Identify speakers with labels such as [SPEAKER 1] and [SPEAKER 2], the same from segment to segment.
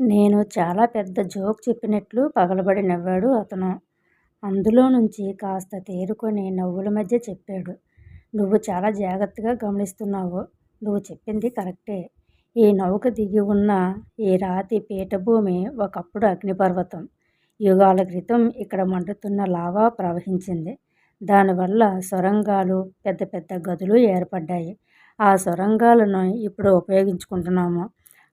[SPEAKER 1] నేను చాలా పెద్ద జోక్ చెప్పినట్లు పగలబడి నవ్వాడు అతను. అందులో నుంచి కాస్త తేరుకొని నవ్వుల మధ్య చెప్పాడు. నువ్వు చాలా జాగ్రత్తగా గమనిస్తున్నావు. నువ్వు చెప్పింది కరెక్టే. ఈ నౌక దిగి ఉన్న ఈ రాతి పీఠభూమి ఒకప్పుడు అగ్నిపర్వతం. యుగాల క్రితం ఇక్కడ మండుతున్న లావా ప్రవహించింది. దానివల్ల సొరంగాలు, పెద్ద పెద్ద గదులు ఏర్పడ్డాయి. ఆ సొరంగాలను ఇప్పుడు ఉపయోగించుకుంటున్నాము.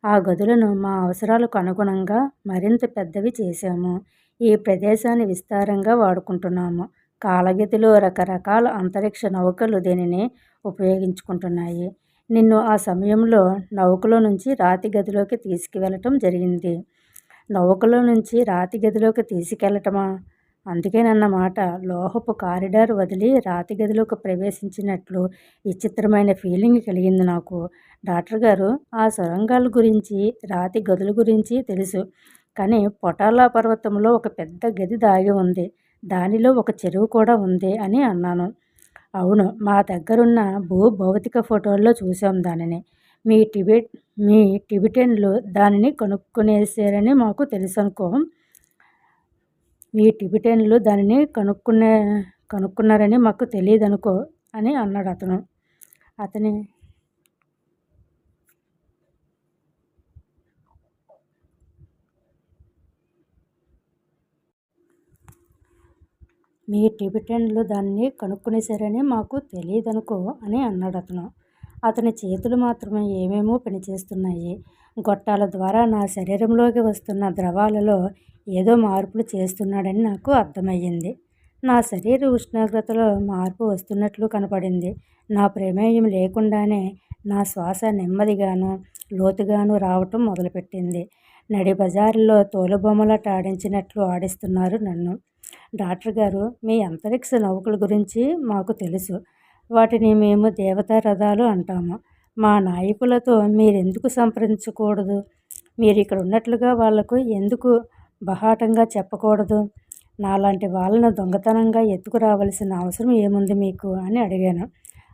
[SPEAKER 1] ఆ గదులను మా అవసరాలకు అనుగుణంగా మరింత పెద్దవి చేశాము. ఈ ప్రదేశాన్ని విస్తారంగా వాడుకుంటున్నాము. కాలగతిలో రకరకాల అంతరిక్ష నౌకలు దీనిని ఉపయోగించుకుంటున్నాయి. నిన్ను ఆ సమయంలో నౌకలో నుంచి రాతి గదిలోకి తీసుకువెళ్ళటం జరిగింది. నౌకలో నుంచి రాతి గదిలోకి తీసుకెళ్ళటమా? అందుకేనన్నమాట లోహపు కారిడార్ వదిలి రాతి గదిలోకి ప్రవేశించినట్లు విచిత్రమైన ఫీలింగ్ కలిగింది నాకు. డాక్టర్ గారు ఆ సొరంగాల గురించి, రాతి గదుల గురించి తెలుసు. కానీ పొటాలా పర్వతంలో ఒక పెద్ద గది దాగి ఉంది. దానిలో ఒక చెరువు కూడా ఉంది అని అన్నాను. అవును మా దగ్గరున్న భూ భౌతిక ఫోటోల్లో చూసాం దానిని. మీ టిబెట్ మీ టిబెటన్లు దానిని కనుక్కునేశారని మాకు తెలుసు అనుకో మీ టిబెటన్లు దానిని కనుక్కునే కనుక్కున్నారని మాకు తెలీదనుకో అని అన్నాడు అతను. అతని మీ టిబెటన్లు దాన్ని కనుక్కునేశారని మాకు తెలియదనుకో అని అన్నాడు అతను. అతని చేతులు మాత్రమే ఏమేమో పనిచేస్తున్నాయి. గొట్టాల ద్వారా నా శరీరంలోకి వస్తున్న ద్రవాలలో ఏదో మార్పులు చేస్తున్నాడని నాకు అర్థమయ్యింది. నా శరీర ఉష్ణోగ్రతలో మార్పు వస్తున్నట్లు కనపడింది. నా ప్రమేయం లేకుండానే నా శ్వాస నెమ్మదిగాను, లోతుగాను రావటం మొదలుపెట్టింది. నడి బజారులో తోలుబొమ్మలాట ఆడించినట్లు ఆడిస్తున్నారు నన్ను. డాక్టర్ గారు మీ అంతరిక్ష నౌకల గురించి మాకు తెలుసు. వాటిని మేము దేవతా రథాలు అంటాము. మా నాయకులతో మీరెందుకు సంప్రదించకూడదు? మీరు ఇక్కడ ఉన్నట్లుగా వాళ్ళకు ఎందుకు బహాటంగా చెప్పకూడదు? నాలాంటి వాళ్ళను దొంగతనంగా ఎత్తుకురావలసిన అవసరం ఏముంది మీకు? అని అడిగాను.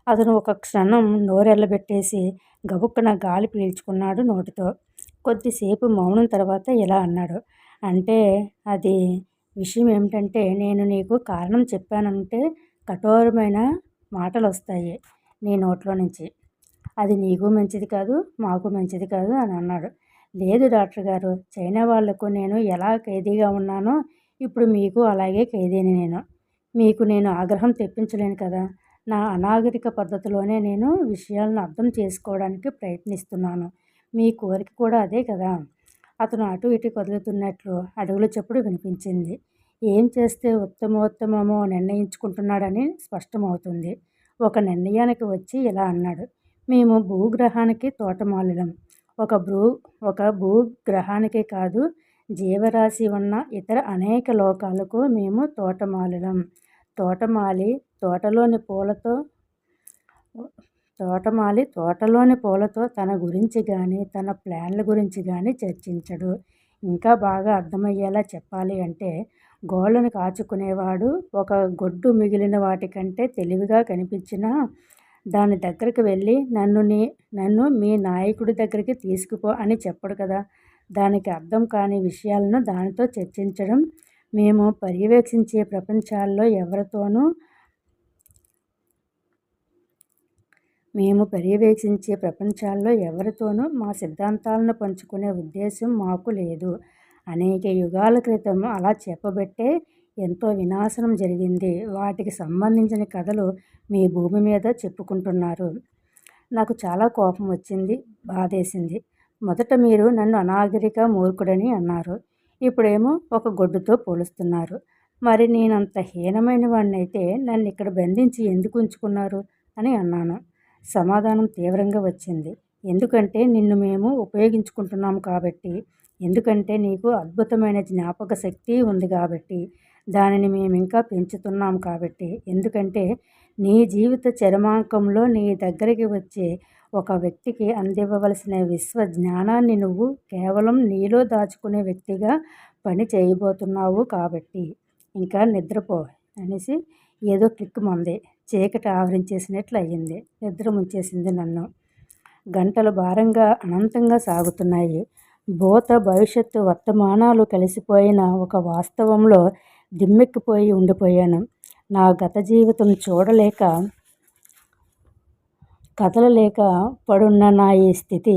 [SPEAKER 1] అతను ఒక క్షణం నోరెల్లబెట్టేసి గబుక్కున గాలి పీల్చుకున్నాడు నోటితో. కొద్దిసేపు మౌనం తర్వాత ఇలా అన్నాడు. అంటే అది విషయం ఏమిటంటే నేను నీకు కారణం చెప్పానంటే కఠోరమైన మాటలు వస్తాయి నీ నోట్లో నుంచి. అది నీకు మంచిది కాదు. మాకు మంచిది కాదు అని అన్నాడు. లేదు డాక్టర్ గారు చైనా వాళ్ళకు నేను ఎలా ఖైదీగా ఉన్నానో ఇప్పుడు మీకు అలాగే ఖైదీని నేను. మీకు నేను ఆగ్రహం తెప్పించలేను కదా. నా అనాగరిక పద్ధతిలోనే నేను విషయాలను అర్థం చేసుకోవడానికి ప్రయత్నిస్తున్నాను. మీ కోరిక కూడా అదే కదా. అతను అటు ఇటు కదులుతున్నట్లు అడుగుల చప్పుడు వినిపించింది. ఏం చేస్తే ఉత్తమోత్తమమో నిర్ణయించుకుంటున్నాడని స్పష్టమవుతుంది. ఒక నిర్ణయానికి వచ్చి ఇలా అన్నాడు. మేము భూగ్రహానికి తోటమాలులం. ఒక భూ ఒక భూగ్రహానికే కాదు జీవరాశి ఉన్న ఇతర అనేక లోకాలకు మేము తోటమాలులం. తోటమాలి తోటలోని పూలతో తోటమాలి తోటలోని పూలతో తన గురించి కానీ తన ప్లాన్ల గురించి కానీ చర్చించడు. ఇంకా బాగా అర్థమయ్యేలా చెప్పాలి అంటే గోళ్ళను కాచుకునేవాడు ఒక గొడ్డు మిగిలిన వాటికంటే తెలివిగా కనిపించినా దాని దగ్గరికి వెళ్ళి నన్ను నీ నన్ను మీ నాయకుడి దగ్గరికి తీసుకుపో అని చెప్పడు కదా. దానికి అర్థం కాని విషయాలను దానితో చర్చించడం మేము పర్యవేక్షించే ప్రపంచాల్లో ఎవరితోనూ మేము పర్యవేక్షించే ప్రపంచాల్లో ఎవరితోనూ మా సిద్ధాంతాలను పంచుకునే ఉద్దేశం మాకు లేదు. అనేక యుగాల క్రితం అలా చెప్పబట్టే ఎంతో వినాశనం జరిగింది. వాటికి సంబంధించిన కథలు మీ భూమి మీద చెప్పుకుంటున్నారు. నాకు చాలా కోపం వచ్చింది. బాధేసింది. మొదట మీరు నన్ను అనాగరిక, మూర్ఖుడని అన్నారు. ఇప్పుడేమో ఒక గొడ్డుతో పోలుస్తున్నారు. మరి నేనంత హీనమైన వాడినైతే నన్నిక్కడ బంధించి ఎందుకు ఉంచుకున్నారు? అని అన్నాను. సమాధానం తీవ్రంగా వచ్చింది. ఎందుకంటే నిన్ను మేము ఉపయోగించుకుంటున్నాం కాబట్టి. ఎందుకంటే నీకు అద్భుతమైన జ్ఞాపక శక్తి ఉంది కాబట్టి. దానిని మేము ఇంకా పెంచుతున్నాం కాబట్టి. ఎందుకంటే నీ జీవిత చరమాంకంలో నీ దగ్గరికి వచ్చే ఒక వ్యక్తికి అందివ్వవలసిన విశ్వ జ్ఞానాన్ని నువ్వు కేవలం నీలో దాచుకునే వ్యక్తిగా పని చేయబోతున్నావు కాబట్టి. ఇంకా నిద్రపో అనేసి ఏదో క్లిక్ మంది చీకటి ఆవరించేసినట్లు అయింది. నిద్ర ముంచేసింది నన్ను. గంటలు భారంగా అనంతంగా సాగుతున్నాయి. భూత భవిష్యత్తు వర్తమానాలు కలిసిపోయిన ఒక వాస్తవంలో దిమ్మెక్కిపోయి ఉండిపోయాను. నా గత జీవితం చూడలేక కదలలేక పడున్న నా ఈ స్థితి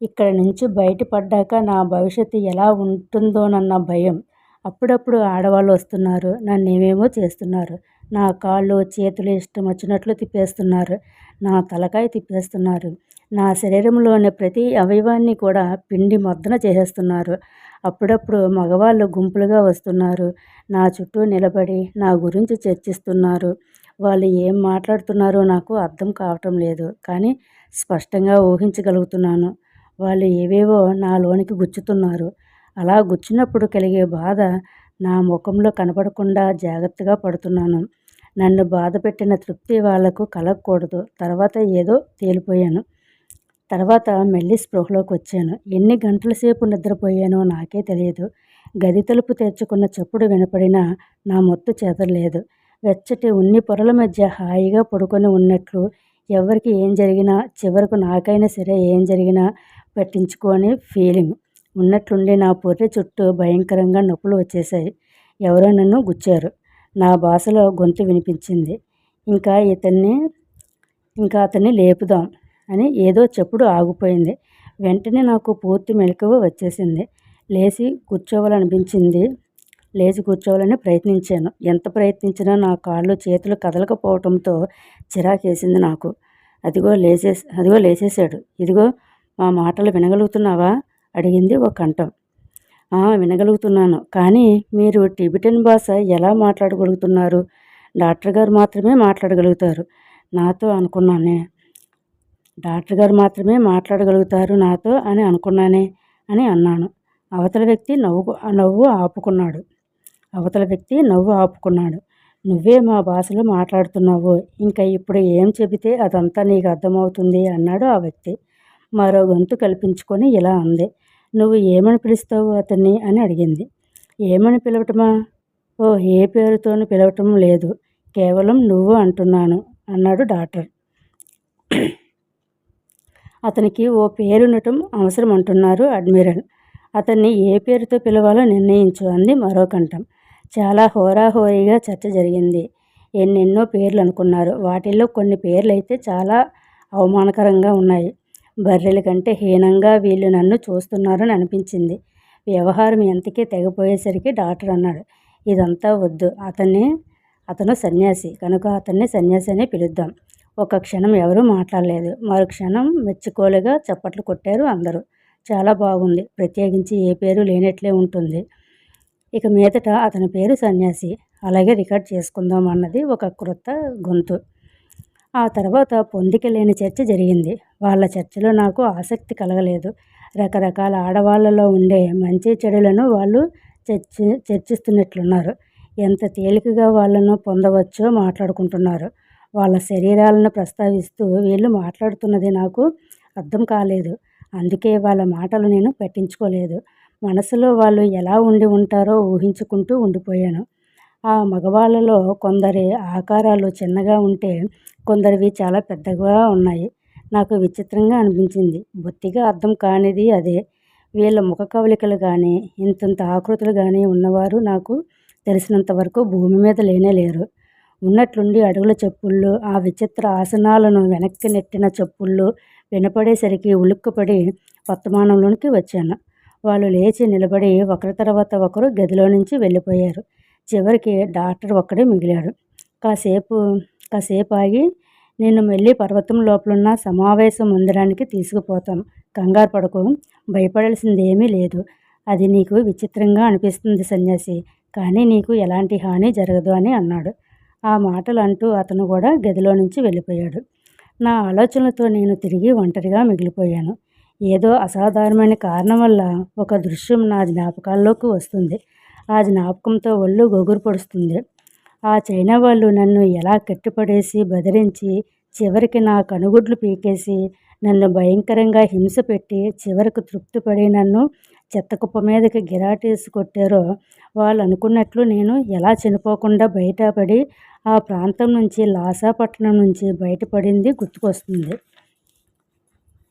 [SPEAKER 1] ఇక్కడ నుంచి బయటపడ్డాక నా భవిష్యత్తు ఎలా ఉంటుందోనన్న భయం అప్పుడప్పుడు ఆడవాళ్ళు వస్తున్నారు. నన్ను ఏమేమో చేస్తున్నారు. నా కాళ్ళు చేతులు ఇష్టం వచ్చినట్లు తిప్పేస్తున్నారు. నా తలకాయ తిప్పేస్తున్నారు. నా శరీరంలోని ప్రతి అవయవాన్ని కూడా పిండి మొద్దన చేసేస్తున్నారు. అప్పుడప్పుడు మగవాళ్ళు గుంపులుగా వస్తున్నారు. నా చుట్టూ నిలబడి నా గురించి చర్చిస్తున్నారు. వాళ్ళు ఏం మాట్లాడుతున్నారో నాకు అర్థం కావటం లేదు. కానీ స్పష్టంగా ఊహించగలుగుతున్నాను. వాళ్ళు ఏవేవో నాలోనికి గుచ్చుతున్నారు. అలా గుచ్చినప్పుడు కలిగే బాధ నా ముఖంలో కనపడకుండా జాగ్రత్తగా పడుతున్నాను. నన్ను బాధ పెట్టిన తృప్తి వాళ్ళకు కలగకూడదు. తర్వాత ఏదో తేలిపోయాను. తర్వాత మళ్ళీ స్పృహలోకి వచ్చాను. ఎన్ని గంటల సేపు నిద్రపోయానో నాకే తెలియదు. గది తలుపు తెరుచుకున్న చప్పుడు వినపడినా నా మొత్తు చేతలేదు వెచ్చటి ఉన్ని పొరల మధ్య హాయిగా పడుకొని ఉన్నట్లు ఎవరికి ఏం జరిగినా చివరకు నాకైనా సరే ఏం జరిగినా పట్టించుకోని ఫీలింగ్ ఉన్నట్లుండి నా పొర్రె చుట్టూ భయంకరంగా నొప్పులు వచ్చేసాయి ఎవరో నన్ను గుచ్చారు. నా భాషలో గొంతు వినిపించింది. ఇంకా ఇతన్ని ఇంకా అతన్ని లేపుదాం. అని ఏదో చెప్పుడు ఆగిపోయింది. వెంటనే నాకు పూర్తి మెలకువ వచ్చేసింది. లేచి కూర్చోవాలనిపించింది. లేచి కూర్చోవాలని ప్రయత్నించాను. ఎంత ప్రయత్నించినా నా కాళ్ళు చేతులు కదలకపోవడంతో చిరాకేసింది నాకు. అదిగో లేచే అదిగో లేచేశాడు. ఇదిగో మా మాటలు వినగలుగుతున్నావా? అడిగింది ఒక కంఠం. వినగలుగుతున్నాను. కానీ మీరు టిబిటన్ భాష ఎలా మాట్లాడగలుగుతున్నారు? డాక్టర్ గారు మాత్రమే మాట్లాడగలుగుతారు. నాతో అనుకున్నానే. డాక్టర్ గారు మాత్రమే మాట్లాడగలుగుతారు నాతో అని అనుకున్నానే అని అన్నాను. అవతల వ్యక్తి నవ్వు నవ్వు ఆపుకున్నాడు. అవతల వ్యక్తి నవ్వు ఆపుకున్నాడు. నువ్వే మా భాషలో మాట్లాడుతున్నావు. ఇంకా ఇప్పుడు ఏం చెబితే అదంతా నీకు అర్థమవుతుంది అన్నాడు ఆ వ్యక్తి. మరో గొంతు కల్పించుకొని ఇలా అంది. నువ్వు ఏమని పిలుస్తావు అతన్ని అని అడిగింది. ఏమని పిలవటమా? ఓ ఏ పేరుతోనూ పిలవటం లేదు. కేవలం నువ్వు అంటున్నాను అన్నాడు డాక్టర్. అతనికి ఓ పేరునటం అవసరం అంటున్నారు అడ్మిరల్. అతన్ని ఏ పేరుతో పిలవాలో నిర్ణయించు అంది మరో కంఠం. చాలా హోరాహోరీగా చర్చ జరిగింది. ఎన్నెన్నో పేర్లు అనుకున్నారు. వాటిల్లో కొన్ని పేర్లు అయితే చాలా అవమానకరంగా ఉన్నాయి. బర్రెల కంటే హీనంగా వీళ్ళు నన్ను చూస్తున్నారని అనిపించింది. వ్యవహారం ఎంతకీ తెగపోయేసరికి డాక్టర్ అన్నాడు. ఇదంతా వద్దు. అతన్ని అతను సన్యాసి. కనుక అతన్ని సన్యాసి అనే పిలుద్దాం. ఒక క్షణం ఎవరూ మాట్లాడలేదు. మరో క్షణం మెచ్చుకోలుగా చప్పట్లు కొట్టారు అందరూ. చాలా బాగుంది. ప్రత్యేకించి ఏ పేరు లేనట్లే ఉంటుంది. ఇక మీదట అతని పేరు సన్యాసి. అలాగే రికార్డ్ చేసుకుందాం అన్నది ఒక క్రొత్త గొంతు. ఆ తర్వాత పొందిక లేని చర్చ జరిగింది. వాళ్ళ చర్చలో నాకు ఆసక్తి కలగలేదు. రకరకాల ఆడవాళ్ళలో ఉండే మంచి చెడులను వాళ్ళు చర్చి చర్చిస్తున్నట్లున్నారు. ఎంత తేలికగా వాళ్ళను పొందవచ్చో మాట్లాడుకుంటున్నారు. వాళ్ళ శరీరాలను ప్రస్తావిస్తూ వీళ్ళు మాట్లాడుతున్నది నాకు అర్థం కాలేదు. అందుకే వాళ్ళ మాటలు నేను పట్టించుకోలేదు. మనసులో వాళ్ళు ఎలా ఉండి ఉంటారో ఊహించుకుంటూ ఉండిపోయాను. ఆ మగవాళ్ళలో కొందరి ఆకారాలు చిన్నగా ఉంటే కొందరివి చాలా పెద్దగా ఉన్నాయి. నాకు విచిత్రంగా అనిపించింది. బొత్తిగా అర్థం కానిది అదే. వీళ్ళ ముఖ కవలికలు కానీ ఇంతంత ఆకృతులు కానీ ఉన్నవారు నాకు తెలిసినంత వరకు భూమి మీద లేనే లేరు. ఉన్నట్లుండి అడుగుల చెప్పుళ్ళు ఆ విచిత్ర ఆసనాలను వెనక్కి నెట్టిన చెప్పుళ్ళు వినపడేసరికి ఉలుక్కుపడి వర్తమానంలోనికి వచ్చాను. వాళ్ళు లేచి నిలబడి ఒకరి తర్వాత ఒకరు గదిలో నుంచి వెళ్ళిపోయారు. చివరికి డాక్టర్ ఒక్కడే మిగిలాడు. కాసేపు కాసేపు ఆగి నేను మళ్ళీ పర్వతం లోపలున్న సమావేశ మందిరానికి తీసుకుపోతాను. కంగారు పడకు భయపడాల్సింది ఏమీ లేదు. అది నీకు విచిత్రంగా అనిపిస్తుంది సన్యాసి కానీ నీకు ఎలాంటి హాని జరగదు అని అన్నాడు. ఆ మాటలు అంటూ అతను కూడా గదిలో నుంచి వెళ్ళిపోయాడు. నా ఆలోచనలతో నేను తిరిగి ఒంటరిగా మిగిలిపోయాను. ఏదో అసాధారణమైన కారణం వల్ల ఒక దృశ్యం నా జ్ఞాపకాల్లోకి వస్తుంది. ఆ జ్ఞాపకంతో ఒళ్ళు గొగురు పడుస్తుంది. ఆ చైనా వాళ్ళు నన్ను ఎలా కట్టిపడేసి బెదిరించి చివరికి నా కనుగుడ్లు పీకేసి నన్ను భయంకరంగా హింస పెట్టి చివరకు తృప్తిపడి నన్ను చెత్తకుప్ప మీదకి గిరాటేసి కొట్టారో వాళ్ళు అనుకున్నట్లు నేను ఎలా చనిపోకుండా బయటపడి ఆ ప్రాంతం నుంచి లాసాపట్నం నుంచి బయటపడింది గుర్తుకొస్తుంది.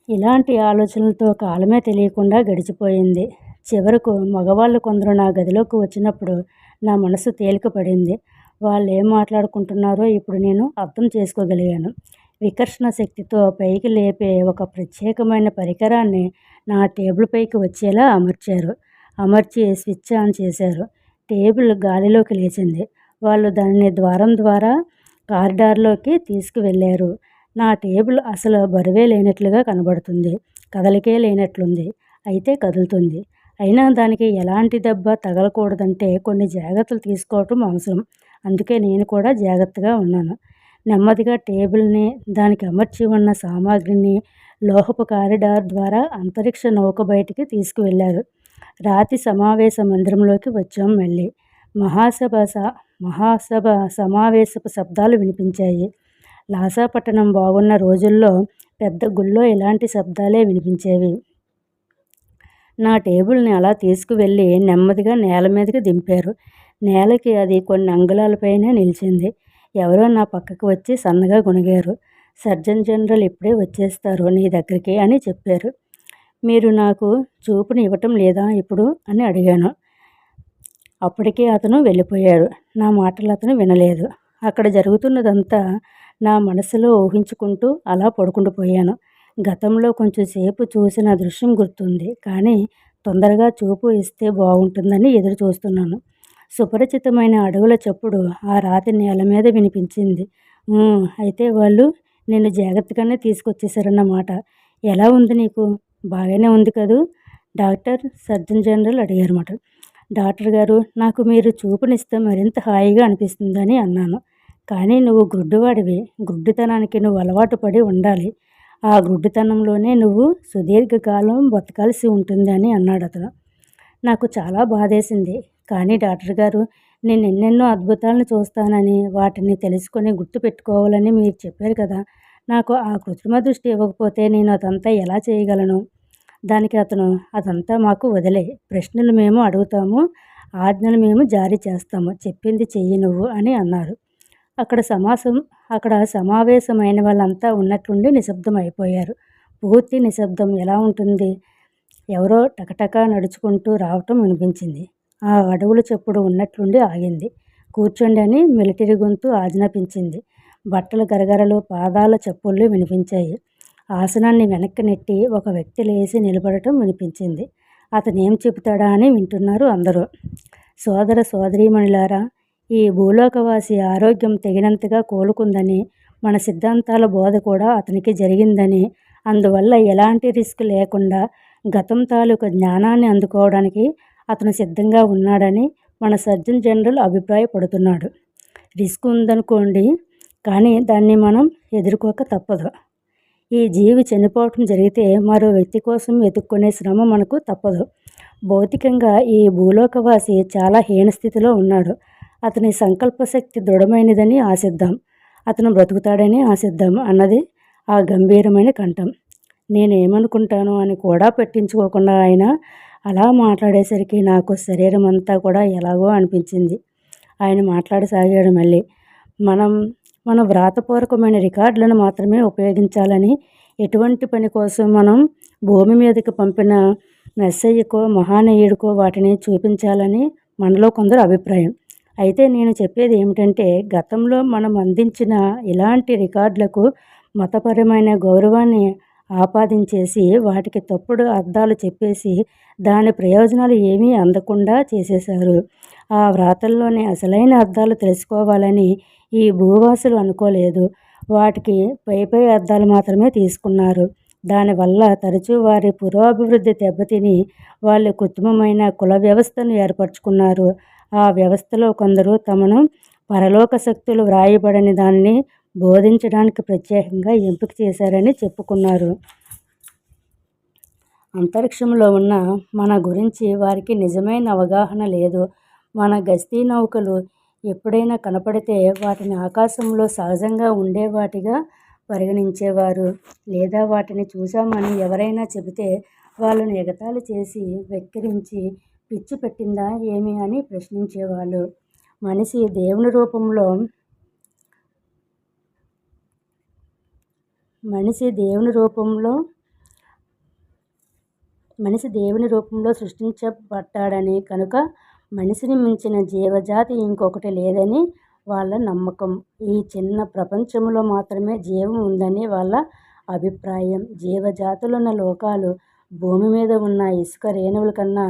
[SPEAKER 1] ఇలాంటి ఆలోచనలతో కాలమే తెలియకుండా గడిచిపోయింది. చివరకు మగవాళ్ళు కొందరు నా గదిలోకి వచ్చినప్పుడు నా మనసు తేలిక పడింది వాళ్ళు ఏం మాట్లాడుకుంటున్నారో ఇప్పుడు నేను అర్థం చేసుకోగలిగాను. వికర్షణ శక్తితో పైకి లేపే ఒక ప్రత్యేకమైన పరికరాన్ని నా టేబుల్ పైకి వచ్చేలా అమర్చారు. అమర్చి స్విచ్ ఆన్ చేశారు. టేబుల్ గాలిలోకి లేచింది. వాళ్ళు దానిని ద్వారం ద్వారా కారిడార్లోకి తీసుకువెళ్ళారు. నా టేబుల్ అసలు బరువే లేనట్లుగా కనబడుతుంది. కదలికే లేనట్లుంది. అయితే కదులుతుంది. అయినా దానికి ఎలాంటి దెబ్బ తగలకూడదంటే కొన్ని జాగ్రత్తలు తీసుకోవటం అవసరం. అందుకే నేను కూడా జాగ్రత్తగా ఉన్నాను. నెమ్మదిగా టేబుల్ని దానికి అమర్చి ఉన్న సామాగ్రిని లోహపు కారిడార్ ద్వారా అంతరిక్ష నౌక బయటికి తీసుకువెళ్ళారు. రాతి సమావేశ మందిరంలోకి వచ్చాం మళ్ళీ. మహాసభ మహాసభ సమావేశపు శబ్దాలు వినిపించాయి. లాసాపట్టణం బాగున్న రోజుల్లో పెద్ద గుళ్ళో ఇలాంటి శబ్దాలే వినిపించేవి. నా టేబుల్ని అలా తీసుకువెళ్ళి నెమ్మదిగా నేల మీదకి దింపారు. నేలకి అది కొన్ని అంగుళాలపైనే నిలిచింది. ఎవరో నా పక్కకు వచ్చి సన్నగా గుణగారు. సర్జన్ జనరల్ ఇప్పుడే వచ్చేస్తారు నీ దగ్గరికి అని చెప్పారు. మీరు నాకు చూపుని ఇవ్వటం లేదా ఇప్పుడు? అని అడిగాను. అప్పటికే అతను వెళ్ళిపోయాడు. నా మాటలు అతను వినలేదు. అక్కడ జరుగుతున్నదంతా నా మనసులో ఊహించుకుంటూ అలా పడుకుండిపోయాను గతంలో కొంచెం సేపు చూసిన దృశ్యం గుర్తుంది. కానీ తొందరగా చూపు ఇస్తే బాగుంటుందని ఎదురు చూస్తున్నాను సుపరిచితమైన అడవుల చప్పుడు ఆ రాతి నేల మీద వినిపించింది. అయితే వాళ్ళు నిన్ను జాగ్రత్తగానే తీసుకొచ్చేసారన్నమాట ఎలా ఉంది నీకు? బాగానే ఉంది కదూ? డాక్టర్ సర్జన్ జనరల్ అడిగారన్నమాట. డాక్టర్ గారు నాకు మీరు చూపునిస్తే మరింత హాయిగా అనిపిస్తుందని అన్నాను. కానీ నువ్వు గుడ్డివాడివి. గుడ్డితనానికి నువ్వు అలవాటు పడి ఉండాలి. ఆ గుడ్డితనంలోనే నువ్వు సుదీర్ఘకాలం బతకాల్సి ఉంటుంది అని అన్నాడు అతను నాకు చాలా బాధేసింది. కానీ డాక్టర్ గారు నేను ఎన్నెన్నో అద్భుతాలను చూస్తానని వాటిని తెలుసుకొని గుర్తుపెట్టుకోవాలని మీరు చెప్పారు కదా. నాకు ఆ కృత్రిమ దృష్టి ఇవ్వకపోతే నేను అదంతా ఎలా చేయగలను? దానికి అతను అదంతా మాకు వదిలే. ప్రశ్నలు మేము అడుగుతాము ఆజ్ఞలు మేము జారీ చేస్తాము. చెప్పింది చెయ్యి నువ్వు అని అన్నారు. అక్కడ సమాసం అక్కడ సమావేశమైన వాళ్ళంతా ఉన్నట్లుండి నిశ్శబ్దం అయిపోయారు. పూర్తి నిశ్శబ్దం ఎలా ఉంటుంది? ఎవరో టకటకా నడుచుకుంటూ రావటం వినిపించింది. ఆ అడవులు చెప్పుడు ఉన్నట్లుండి ఆగింది. కూర్చోండి అని మిలిటరీ గొంతు ఆజ్ఞాపించింది. బట్టల గరగరలు పాదాల చెప్పుళ్ళు వినిపించాయి. ఆసనాన్ని వెనక్కి నెట్టి ఒక వ్యక్తి లేచి నిలబడటం వినిపించింది. అతను ఏం చెబుతాడా అని వింటున్నారు అందరూ. సోదర సోదరీమణులారా ఈ భూలోకవాసి ఆరోగ్యం తగినంతగా కోలుకుందని మన సిద్ధాంతాల బోధ కూడా అతనికి జరిగిందని అందువల్ల ఎలాంటి రిస్క్ లేకుండా గతం తాలూకు జ్ఞానాన్ని అందుకోవడానికి అతను సిద్ధంగా ఉన్నాడని మన సర్జన్ జనరల్ అభిప్రాయపడుతున్నాడు. రిస్క్ ఉందనుకోండి కానీ దాన్ని మనం ఎదుర్కోక తప్పదు. ఈ జీవి చనిపోవటం జరిగితే మరో వ్యక్తి కోసం వెతుక్కునే శ్రమ మనకు తప్పదు. భౌతికంగా ఈ భూలోకవాసి చాలా హీనస్థితిలో ఉన్నాడు. అతని సంకల్పశక్తి దృఢమైనదని ఆశిద్దాం. అతను బ్రతుకుతాడని ఆశిద్దాం అన్నది ఆ గంభీరమైన కంఠం. నేనేమనుకుంటాను అని కూడా పెట్టించుకోకుండా ఆయన అలా మాట్లాడేసరికి నాకు శరీరం అంతా కూడా ఎలాగో అనిపించింది. ఆయన మాట్లాడసాగాడు మళ్ళీ. మనం మన వ్రాతపూర్వకమైన రికార్డులను మాత్రమే ఉపయోగించాలని ఎటువంటి పని కోసం మనం భూమి మీదకి పంపిన మెస్సయ్యకో మహానీయుడికో వాటిని చూపించాలని మనలో కొందరు అభిప్రాయం. అయితే నేను చెప్పేది ఏమిటంటే గతంలో మనం అందించిన ఇలాంటి రికార్డులకు మతపరమైన గౌరవాన్ని ఆపాదించేసి వాటికి తప్పుడు అర్థాలు చెప్పేసి దాని ప్రయోజనాలు ఏమీ అందకుండా చేసేశారు. ఆ వ్రాతల్లోని అసలైన అర్థాలు తెలుసుకోవాలని ఈ భూవాసులు అనుకోలేదు. వాటికి పై పై అర్థాలు మాత్రమే తీసుకున్నారు. దానివల్ల తరచూ వారి పురోభివృద్ధి దెబ్బతిని వాళ్ళు కృత్రిమమైన కుల వ్యవస్థను ఏర్పరచుకున్నారు. ఆ వ్యవస్థలో కొందరు తమను పరలోక శక్తులు వ్రాయబడని దానిని బోధించడానికి ప్రత్యేకంగా ఎంపిక చేశారని చెప్పుకున్నారు. అంతరిక్షంలో ఉన్న మన గురించి వారికి నిజమైన అవగాహన లేదు. మన గస్తీ నౌకలు ఎప్పుడైనా కనపడితే వాటిని ఆకాశంలో సహజంగా ఉండేవాటిగా పరిగణించేవారు. లేదా వాటిని చూసామని ఎవరైనా చెబితే వాళ్ళను ఎగతాళి చేసి వెక్కిరించి పిచ్చి పెట్టిందా ఏమి అని ప్రశ్నించేవాళ్ళు. మనిషి దేవుని రూపంలో మనిషి దేవుని రూపంలో మనిషి దేవుని రూపంలో సృష్టించబడ్డాడని కనుక మనిషిని మించిన జీవజాతి ఇంకొకటి లేదని వాళ్ళ నమ్మకం. ఈ చిన్న ప్రపంచంలో మాత్రమే జీవం ఉందని వాళ్ళ అభిప్రాయం. జీవజాతులున్న లోకాలు భూమి మీద ఉన్న ఇసుక రేణువుల కన్నా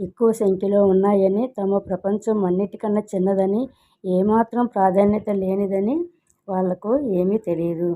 [SPEAKER 1] ఎక్కువ సంఖ్యలో ఉన్నాయని తమ ప్రపంచం అన్నిటికన్నా చిన్నదని ఏమాత్రం ప్రాధాన్యత లేనిదని వాళ్ళకు ఏమీ తెలియదు.